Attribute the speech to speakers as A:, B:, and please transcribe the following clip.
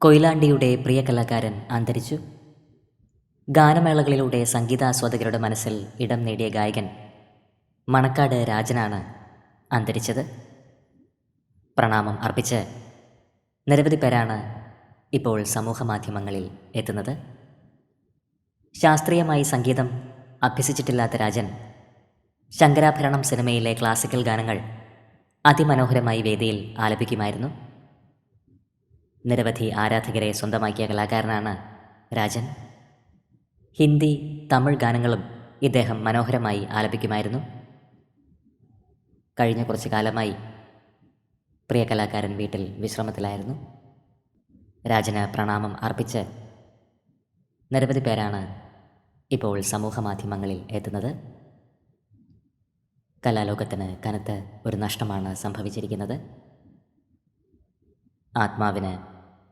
A: കൊയിലാണ്ടിയുടെ പ്രിയ കലാകാരൻ അന്തരിച്ചു. ഗാനമേളകളിലൂടെ സംഗീതാസ്വാദകരുടെ മനസ്സിൽ ഇടം നേടിയ ഗായകൻ മണക്കാട് രാജനാണ് അന്തരിച്ചത്. പ്രണാമം അർപ്പിച്ച് നിരവധി പേരാണ് ഇപ്പോൾ സമൂഹമാധ്യമങ്ങളിൽ എത്തുന്നത്. ശാസ്ത്രീയമായി സംഗീതം അഭ്യസിച്ചിട്ടില്ലാത്ത രാജൻ ശങ്കരാഭരണം സിനിമയിലെ ക്ലാസിക്കൽ ഗാനങ്ങൾ അതിമനോഹരമായി വേദിയിൽ ആലപിക്കുമായിരുന്നു. നിരവധി ആരാധകരെ സ്വന്തമാക്കിയ കലാകാരനാണ് രാജൻ. ഹിന്ദി തമിഴ് ഗാനങ്ങളും ഇദ്ദേഹം മനോഹരമായി ആലപിക്കുമായിരുന്നു. കഴിഞ്ഞ കുറച്ച് കാലമായി പ്രിയ കലാകാരൻ വീട്ടിൽ വിശ്രമത്തിലായിരുന്നു. രാജന് പ്രണാമം അർപ്പിച്ച് നിരവധി പേരാണ് ഇപ്പോൾ സമൂഹമാധ്യമങ്ങളിൽ എത്തുന്നത്. കലാലോകത്തിന് കനത്ത് ഒരു നഷ്ടമാണ് സംഭവിച്ചിരിക്കുന്നത്. ആത്മാവിന്